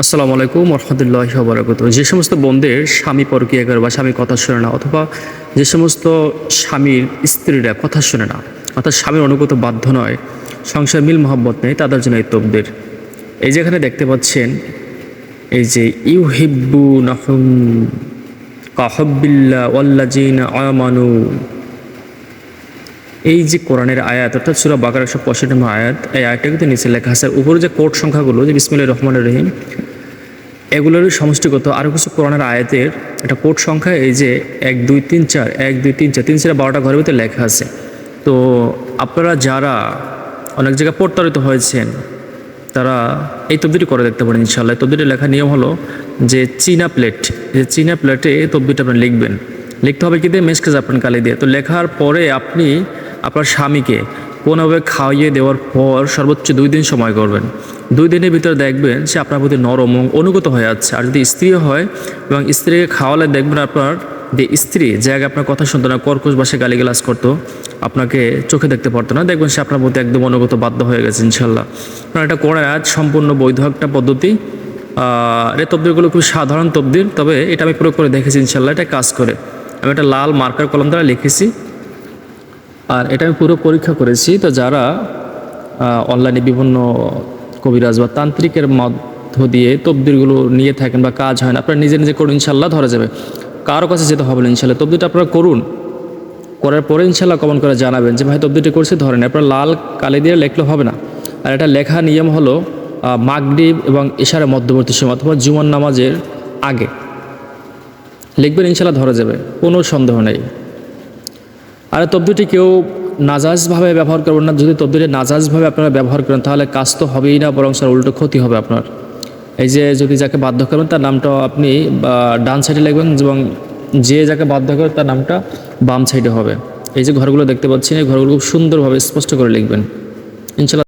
আসসালামু আলাইকুম রহমতুল্লাহ বরাকত যে সমস্ত বোনদের স্বামী পরকিয়া করে বা স্বামী কথা শোনে না, অথবা যে সমস্ত স্বামীর স্ত্রীরা কথা শোনে না, অর্থাৎ স্বামীর অনুগত বাধ্য নয়, সংসার মিল মহব্বত নেই, তাদের জন্য এই তবদের এই যেখানে দেখতে পাচ্ছেন, এই যে ইউ হিব্বু নাহুম কাহবিল্লা ওয়াল্লাজিন আমানু। এই যে কোরআনের আয়াত, অর্থাৎ সুরা বাকার একশো পঁয়ষট্টি আয়াত, এই আয়াতটা কিন্তু নিচে লেখা আছে। উপরে যে কোড সংখ্যাগুলো, যে বিসমিল্লাহির রহমানির রহিম এগুলোরই সমষ্টিগত। আরও কিছু কোরআনের আয়াতের একটা কোট সংখ্যা, এই যে এক, দুই, তিন, চার, এক, দুই, তিন, চার তিন চার বারোটা ঘরের ভিতরে লেখা আছে। তো আপনারা যারা অনেক জায়গায় প্রতারিত হয়েছেন, তারা এই তবদিটি করে দেখতে পারেন ইনশাল্লাহ তবদিটির লেখা নিয়ম হলো যে চীনা প্লেট, যে চীনা প্লেটে তবদিটা আপনি লিখবেন। লিখতে হবে কি দিয়ে? মেসকে যাবেন কালি দিয়ে। তো লেখার পরে আপনি আপনার স্বামীকে কোনোভাবে খাওয়িয়ে দেওয়ার পর সর্বোচ্চ দুই দিন সময় করবেন। দুই দিনের ভিতরে দেখবেন সে আপনার প্রতি নরম অনুগত হয়ে যাচ্ছে। আর যদি স্ত্রী হয় এবং স্ত্রীকে খাওয়ালে দেখবেন আপনার যে স্ত্রী, যে আগে আপনার কথা শুনতো না, কর্কশ বাসে গালিগালাজ করতো, আপনাকে চোখে দেখতে পারতো না, দেখবেন সে আপনার প্রতি একদম অনুগত বাধ্য হয়ে গেছে ইনশাল্লাহ কারণ এটা করার আজ সম্পূর্ণ বৈধ একটা পদ্ধতি। আর এই তবদিরগুলো খুব সাধারণ তবদির, তবে এটা আমি প্রয়োগ করে দেখেছি ইনশাল্লাহ এটা কাজ করে। আমি একটা লাল মার্কার কলম দ্বারা লিখেছি। আর এটা আমি পুরো পরীক্ষা করেছি। তো যারা অনলাইনে বিভিন্ন কবিরাজ বা তান্ত্রিকের মধ্য দিয়ে তবদিরগুলো নিয়ে থাকেন বা কাজ হয় না, আপনারা নিজে নিজে করুন ইনশাল্লাহ ধরা যাবে। কারও কাছে যেতে হবে না ইনশাল্লাহ তবদিটা আপনারা করুন। করার পরে ইনশাল্লাহ কমন করে জানাবেন যে, ভাই তবদিটি করছে, ধরেন আপনার লাল কালি দিয়ে লেখলে হবে না। আর এটা লেখা নিয়ম হলো মাগরিব এবং ইশারের মধ্যবর্তী সময় অথবা জুমার নামাজের আগে। লিখবেন ইনশাল্লাহ ধরা যাবে। কোনো সন্দেহ নেই। আর তব্দুটি কেউ নাজাজভাবে ব্যবহার করবেন না। যদি তবদিটি নাজাজভাবে আপনারা ব্যবহার করেন, তাহলে কাজ তো হবেই না, বরং স্যার উল্টো ক্ষতি হবে আপনার। এই যে যদি যাকে বাধ্য করবেন, তার নামটা আপনি ডান সাইডে লিখবেন এবং যে যাকে বাধ্য করে তার নামটা বাম সাইডে হবে। এই যে ঘরগুলো দেখতে পাচ্ছেন, এই ঘরগুলো খুব সুন্দরভাবে স্পষ্ট করে লিখবেন। ইনশাল্লাহ